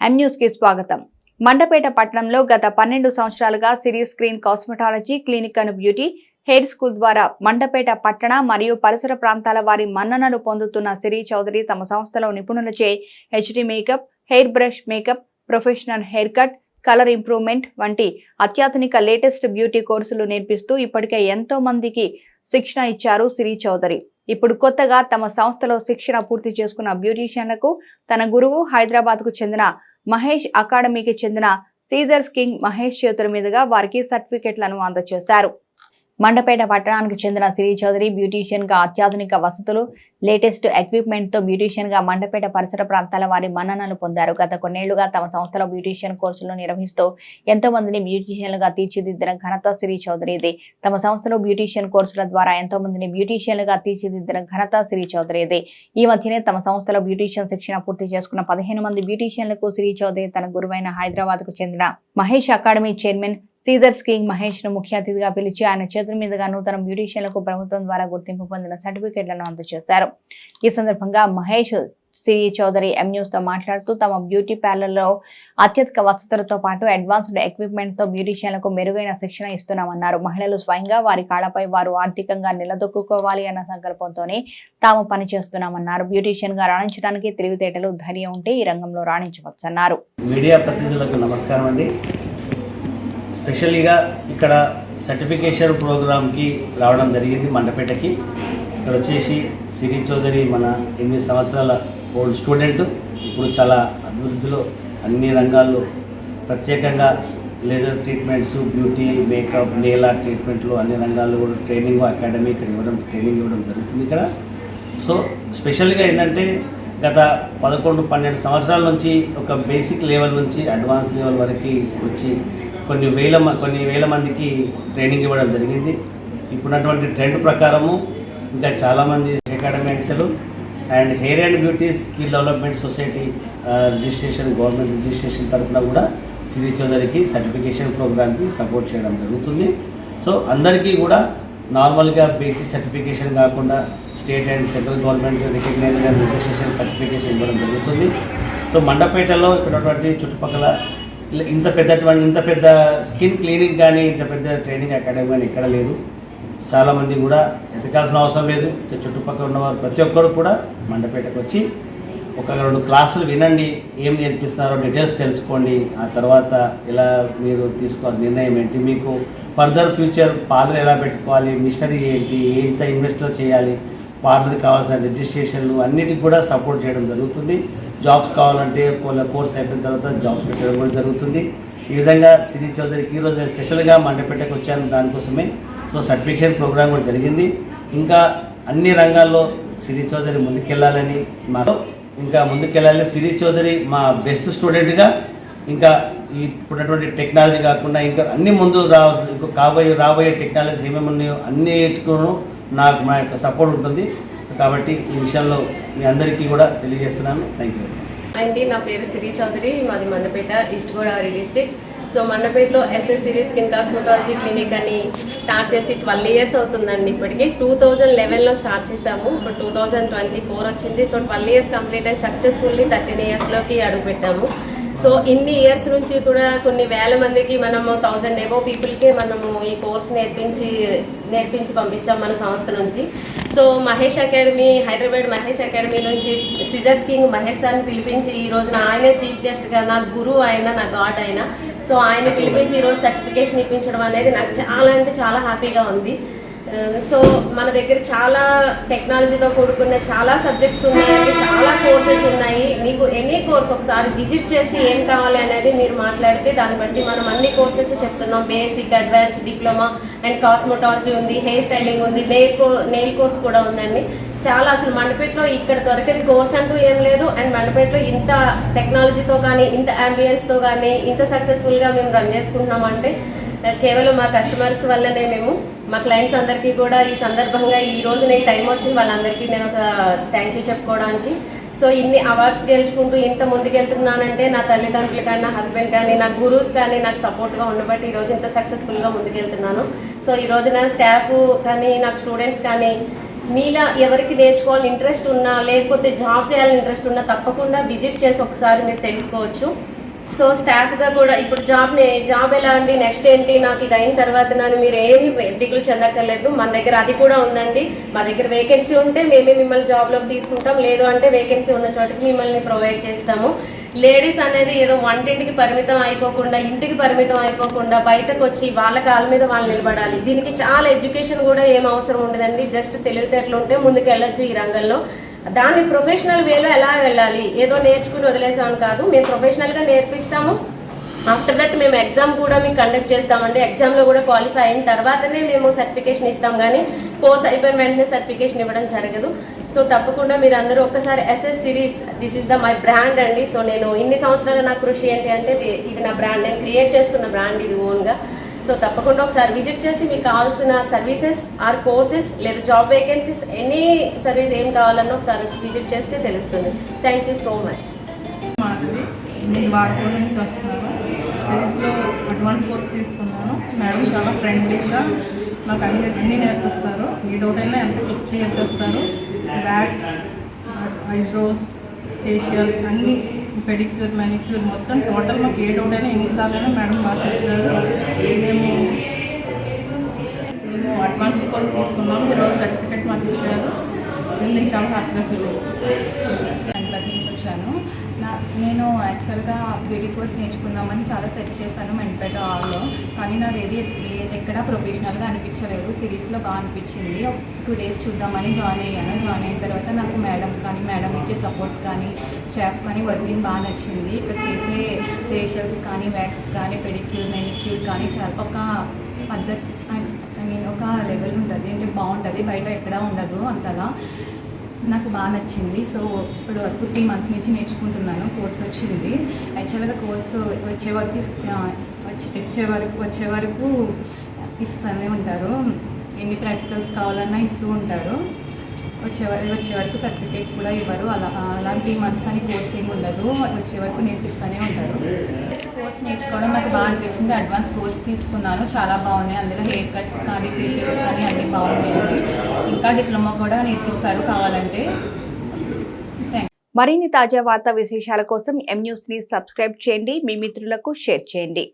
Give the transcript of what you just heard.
ఎం కి స్వాగతం. మండపేట పట్టణంలో గత పన్నెండు సంవత్సరాలుగా Siri skin cosmetology clinic and beauty hair school ద్వారా మండపేట పట్టణ మరియు పరిసర ప్రాంతాల వారి మన్ననలు పొందుతున్న సిరి చౌదరి తమ సంస్థలో నిపుణులచే HD makeup hair brush makeup professional hair cut colour improvement వంటి అత్యాధునిక లేటెస్ట్ బ్యూటీ కోర్సులు నేర్పిస్తూ ఇప్పటికే ఎంతో మందికి శిక్షణ ఇచ్చారు సిరి చౌదరి. ఇప్పుడు కొత్తగా తమ సంస్థలో శిక్షణ పూర్తి చేసుకున్న బ్యూటీషియన్లకు తన గురువు హైదరాబాద్కు చెందిన మహేష్ అకాడమీకి చెందిన సీజర్స్ కింగ్ మహేష్ చేతుల మీదుగా వారికి సర్టిఫికెట్లను అందజేశారు. మండపేట పట్టణానికి చెందిన సిరి చౌదరి బ్యూటీషియన్గా అత్యాధునిక వసతులు లేటెస్ట్ ఎక్విప్మెంట్తో బ్యూటీషియన్గా మండపేట పరిసర ప్రాంతాల వారి మన్ననలు పొందారు. గత కొన్నేళ్ళుగా తమ సంస్థలో బ్యూటీషియన్ కోర్సులు నిర్వహిస్తూ ఎంతో మందిని బ్యూటీషియన్లుగా తీర్చిదిద్దిన ఘనత సిరి చౌదరిది. తమ సంస్థలో బ్యూటీషియన్ కోర్సుల ద్వారా ఎంతో మందిని బ్యూటీషియన్లుగా తీర్చిదిద్దిన ఘనత సిరి చౌదరిది. ఈ మధ్యనే తమ సంస్థలో బ్యూటీషియన్ శిక్షణ పూర్తి చేసుకున్న పదిహేను మంది బ్యూటీషియన్లకు సిరి చౌదరి తన గురువైన హైదరాబాద్కు చెందిన Mahesh academy chairman scissors king మహేష్ను ముఖ్య అతిథిగా పిలిచి ఆయన చేతుల మీదుగా నూతన బ్యూటీషియన్లకు ప్రభుత్వం ద్వారా గుర్తింపు పొందిన సర్టిఫికెట్లను అందజేశారు. ఈ సందర్భంగా మహేష్ సిరి చౌదరి ఎం న్యూస్తో మాట్లాడుతూ తమ బ్యూటీ పార్లర్లో అత్యధిక వసతులతో పాటు అడ్వాన్స్డ్ ఎక్విప్మెంట్తో బ్యూటీషియన్లకు మెరుగైన శిక్షణ ఇస్తున్నామన్నారు. మహిళలు స్వయంగా వారి కాళ్ళపై వారు ఆర్థికంగా నిలదొక్కుకోవాలి అన్న సంకల్పంతోనే తాము పనిచేస్తున్నామన్నారు. బ్యూటీషియన్గా రాణించడానికి తెలివితేటలు ధైర్యం ఉంటే ఈ రంగంలో రాణించవచ్చన్నారు. మీడియా ప్రతినిధులకు నమస్కారం అండి. స్పెషల్గా ఇక్కడ సర్టిఫికేషన్ ప్రోగ్రామ్కి రావడం జరిగింది మండపేటకి. ఇక్కడ వచ్చేసి సిరి చౌదరి మన ఎనిమిది సంవత్సరాల ఓల్డ్ స్టూడెంట్. ఇప్పుడు చాలా అభివృద్ధిలో అన్ని రంగాల్లో ప్రత్యేకంగా లేజర్ ట్రీట్మెంట్స్ బ్యూటీ మేకప్ నేల ట్రీట్మెంట్లు అన్ని రంగాల్లో కూడా ట్రైనింగ్ అకాడమీ ఇక్కడ ఇవ్వడం ట్రైనింగ్ ఇవ్వడం జరుగుతుంది ఇక్కడ. సో స్పెషల్గా ఏంటంటే గత పదకొండు పన్నెండు సంవత్సరాల నుంచి ఒక బేసిక్ లెవెల్ నుంచి అడ్వాన్స్ లెవెల్ వరకు వచ్చి కొన్ని వేల మ- కొన్ని వేల మందికి ట్రైనింగ్ ఇవ్వడం జరిగింది. ఇప్పుడున్నటువంటి ట్రెండ్ ప్రకారము ఇంకా చాలామంది అకాడమిక్స్లు and hair and beauty skill development society registration government registration తరఫున కూడా సిరి చౌదరికి సర్టిఫికేషన్ ప్రోగ్రామ్కి సపోర్ట్ చేయడం జరుగుతుంది. సో అందరికీ కూడా నార్మల్గా బేసిక్ సర్టిఫికేషన్ కాకుండా state and central government recognized and registration certification ఇవ్వడం జరుగుతుంది. సో మండపేటలో ఇక్కడ చుట్టుపక్కల ఇంత పెద్దటువంటి ఇంత పెద్ద స్కిన్ క్లీనింగ్ కానీ ఇంత పెద్ద ట్రైనింగ్ అకాడమీ కానీ ఎక్కడ లేదు. చాలామంది కూడా ఎతకాల్సిన అవసరం లేదు. చుట్టుపక్కల ఉన్నవారు ప్రతి ఒక్కరు కూడా మండపేటకు వచ్చి ఒక రెండు క్లాసులు వినండి. ఏం నేర్పిస్తున్నారో డీటెయిల్స్ తెలుసుకోండి. ఆ తర్వాత ఎలా మీరు తీసుకోవాల్సిన నిర్ణయం ఏంటి? మీకు ఫర్దర్ ఫ్యూచర్ పార్లర్ ఎలా పెట్టుకోవాలి? మిషనరీ ఏంటి? ఎంత ఇన్వెస్ట్లో చేయాలి? పార్లర్కి కావాల్సిన రిజిస్ట్రేషన్లు అన్నిటికి కూడా సపోర్ట్ చేయడం జరుగుతుంది. జాబ్స్ కావాలంటే వాళ్ళ కోర్స్ అయిపోయిన తర్వాత జాబ్స్ పెట్టడం కూడా జరుగుతుంది. ఈ విధంగా సిరి చౌదరికి ఈరోజు నేను స్పెషల్గా మండపేటకు వచ్చాను దానికోసమే. సో సర్టిఫికేషన్ ప్రోగ్రామ్ కూడా జరిగింది. ఇంకా అన్ని రంగాల్లో సిరి చౌదరి ముందుకెళ్ళాలని మా ఇంకా ముందుకెళ్ళాలి. సిరి చౌదరి మా బెస్ట్ స్టూడెంట్గా ఇంకా ఇప్పుడున్నటువంటి టెక్నాలజీ కాకుండా ఇంకా అన్ని ముందు రావాల్సి ఇంకా కాబోయే రాబోయే టెక్నాలజీస్ ఏమేమి ఉన్నాయో అన్నిటికూ నాకు మా యొక్క సపోర్ట్ ఉంటుంది. కాబట్టి ఈ విషయంలో మీ అందరికీ కూడా తెలియజేస్తున్నాను. థ్యాంక్ యూ అండి నా పేరు సిరి చౌదరి మాది Mandapeta east Godavari district so మండపేటలో SS Siri's skin cosmetology clinic అని స్టార్ట్ చేసి ట్వెల్వ్ ఇయర్స్ అవుతుందండి ఇప్పటికి. టూ థౌజండ్ లెవెన్లో స్టార్ట్ చేసాము ఇప్పుడు టూ థౌజండ్ ట్వంటీ ఫోర్ వచ్చింది. సో ట్వెల్వ్ ఇయర్స్ కంప్లీట్ అయ్యి సక్సెస్ఫుల్లీ థర్టీన్ ఇయర్స్లోకి అడుగుపెట్టాము. సో ఇన్ని ఇయర్స్ నుంచి కూడా కొన్ని వేల మందికి మనము థౌజండ్ ఏవో పీపుల్కే మనము ఈ కోర్స్ నేర్పించి నేర్పించి పంపించాం మన సంస్థ నుంచి. So Mahesh academy Hyderabad Mahesh academy నుంచి సిజర్స్ కింగ్ మహేష్ అని పిలిపించి ఈ రోజున ఆయనే చీఫ్ గెస్ట్గా నా గురువు ఆయన నా గాడ్ అయినా సో ఆయన పిలిపించి ఈరోజు సర్టిఫికేషన్ ఇప్పించడం అనేది నాకు చాలా అంటే చాలా హ్యాపీగా ఉంది. Uh, సో మన దగ్గర చాలా టెక్నాలజీతో కూడుకున్న చాలా సబ్జెక్ట్స్ ఉన్నాయండి చాలా కోర్సెస్ ఉన్నాయి. మీకు ఎనీ కోర్స్ ఒకసారి విజిట్ చేసి ఏం కావాలి అనేది మీరు మాట్లాడితే దాన్ని బట్టి మనం అన్ని కోర్సెస్ చెప్తున్నాం. Basic advance diploma and cosmetology ఉంది హెయిర్ స్టైలింగ్ ఉంది నెయిల్ కో నెయిల్ కోర్స్ కూడా ఉందండి. చాలా అసలు మండపేటలో ఇక్కడ దొరకని కోర్స్ అంటూ ఏం లేదు. అండ్ మండపేటలో ఇంత టెక్నాలజీతో కానీ ఇంత అంబియన్స్తో కానీ ఇంత సక్సెస్ఫుల్గా మేము రన్ చేసుకుంటున్నామంటే కేవలం మా కస్టమర్స్ వల్లనే మేము మా క్లయింట్స్ అందరికీ కూడా ఈ సందర్భంగా ఈ రోజు నేను టైం వచ్చింది. వాళ్ళందరికీ నేను ఒక థ్యాంక్ యూ చెప్పుకోవడానికి. సో ఇన్ని అవార్డ్స్ గెలుచుకుంటూ ఇంత ముందుకెళ్తున్నానంటే నా తల్లిదండ్రులు కానీ నా హస్బెండ్ కానీ నా గురూస్ కానీ నాకు సపోర్ట్గా ఉండబట్టి ఈ రోజు ఇంత సక్సెస్ఫుల్గా ముందుకెళ్తున్నాను. సో ఈ రోజు నా స్టాఫ్ కానీ నాకు స్టూడెంట్స్ కానీ మీలా ఎవరికి నేర్చుకోవాలని ఇంట్రెస్ట్ ఉన్నా లేకపోతే జాబ్ చేయాలని ఇంట్రెస్ట్ ఉన్నా తప్పకుండా విజిట్ చేసి ఒకసారి మీరు తెలుసుకోవచ్చు. సో స్టాఫ్గా కూడా ఇప్పుడు జాబ్ జాబ్ ఎలా అండి? నెక్స్ట్ ఏంటి? నాకు ఇది అయిన తర్వాత నన్ను మీరు ఏమి దిగులు చెందక్కర్లేదు. మన దగ్గర అది కూడా ఉందండి. మా దగ్గర వేకెన్సీ ఉంటే మేమే మిమ్మల్ని జాబ్లోకి తీసుకుంటాం. లేదు అంటే వేకెన్సీ ఉన్న చోటకి మిమ్మల్ని ప్రొవైడ్ చేస్తాము. లేడీస్ అనేది ఏదో వంటింటికి పరిమితం అయిపోకుండా ఇంటికి పరిమితం అయిపోకుండా బయటకు వచ్చి వాళ్ళ కాళ్ళ మీద వాళ్ళు నిలబడాలి. దీనికి చాలా ఎడ్యుకేషన్ కూడా ఏం అవసరం ఉండదండి. జస్ట్ తెలివితేటలు ఉంటే ముందుకు వెళ్ళొచ్చు ఈ రంగంలో. దాన్ని ప్రొఫెషనల్ వేలో ఎలా వెళ్ళాలి? ఏదో నేర్చుకుని వదిలేసాం కాదు. మేము ప్రొఫెషనల్గా నేర్పిస్తాము. ఆఫ్టర్ దట్ మేము ఎగ్జామ్ కూడా మీకు కండక్ట్ చేస్తామండి. ఎగ్జామ్లో కూడా క్వాలిఫై అయిన తర్వాతనే మేము సర్టిఫికేషన్ ఇస్తాం. కానీ కోర్స్ అయిపోయిన వెంటనే సర్టిఫికేషన్ ఇవ్వడం జరగదు. సో తప్పకుండా మీరు అందరూ ఒక్కసారి SS Siri's this is the my brand అండి. సో నేను ఇన్ని సంవత్సరాలు నా కృషి ఏంటి అంటే ఇది నా బ్రాండ్ నేను క్రియేట్ చేసుకున్న బ్రాండ్ ఇది ఓన్గా సో తప్పకుండా ఒకసారి విజిట్ చేసి మీకు కావాల్సిన సర్వీసెస్ ఆర్ కోర్సెస్ లేదా జాబ్ వేకెన్సీస్ ఎనీ సర్వీస్ ఏం కావాలన్నా ఒకసారి వచ్చి విజిట్ చేస్తే తెలుస్తుంది. థ్యాంక్ యూ సో మచ్ నేను వాడుకోవడం నుంచి వస్తున్నాను. సిరీస్లో అడ్వాన్స్ కోర్స్ తీసుకున్నాను. మేడం చాలా ఫ్రెండ్లీగా మాకు అన్ని అన్ని నేర్పిస్తారు. ఏ డౌట్ అయినా ఎంత క్లిక్ నేర్పిస్తారు బ్యాగ్స్ ఐబ్రోస్ ఫేషియల్స్ అన్నీ పెడిక్యూర్ మెనిక్యూర్ మొత్తం టోటల్ మాకు ఏ డౌట్ అయినా ఎన్నిసార్లు అయినా మేడం బాగా చెప్తారు మేము మేము అడ్వాన్స్ కోర్స్ తీసుకున్నాం. ఈరోజు సర్టిఫికేట్ మాకు ఇచ్చారు. నేను చాలా హ్యాపీగా ఫీల్ అవుతుంది హైదరాబాద్ వచ్చాను. నేను యాక్చువల్గా బీడీ కోర్స్ నేర్చుకుందామని చాలా సెర్చ్ చేశాను మెంపేట ఆల్లో కానీ నాది ఏది ఎక్కడా ప్రొఫెషనల్గా అనిపించలేదు. సిరీస్లో బాగా అనిపించింది. ఒక టూ డేస్ చూద్దామని జాయిన్ అయ్యాను. జాయిన్ అయిన తర్వాత నాకు మేడం కానీ మేడం ఇచ్చే సపోర్ట్ కానీ స్టాఫ్ కానీ వర్కింగ్ బాగా నచ్చింది. ఇక్కడ చేసే ఫేషియల్స్ కానీ వ్యాక్స్ కానీ పెడిక్యూర్ మెనిక్యూర్ కానీ చాలా ఒక పద్ధతి ఐ మీన్ ఒక లెవెల్ ఉంటుంది. అంటే బాగుంటుంది. బయట ఎక్కడా ఉండదు అంతగా. నాకు బాగా నచ్చింది. సో ఇప్పుడు వరకు త్రీ మంత్స్ నుంచి నేర్చుకుంటున్నాను. కోర్స్ వచ్చింది. యాక్చువల్గా కోర్సు వచ్చే వరకు వచ్చే వచ్చే వరకు వచ్చే వరకు ఇస్తూనే ఉంటారు. ఎన్ని ప్రాక్టికల్స్ కావాలన్నా ఇస్తూ ఉంటారు. వచ్చే వరకు వచ్చే వరకు సర్టిఫికేట్ కూడా ఇవ్వరు. అలా అలాంటి మంత్స్ అని కోర్స్ ఏమి ఉండదు. వచ్చే వరకు నేర్పిస్తూనే ఉంటారు. కోర్స్ నేర్చుకోవడం నాకు బాగా అనిపించింది. అడ్వాన్స్ కోర్స్ తీసుకున్నాను. చాలా బాగున్నాయి. అందులో హెయిర్ కట్స్ కానీ ఫేషియల్స్ కానీ అన్నీ బాగున్నాయండి. ఇంకా డిప్లొమా కూడా నేర్పిస్తారు కావాలంటే. మరిన్ని తాజా వార్తా విశేషాల కోసం ఎం న్యూస్ని సబ్స్క్రైబ్ చేయండి. మీ మిత్రులకు షేర్ చేయండి.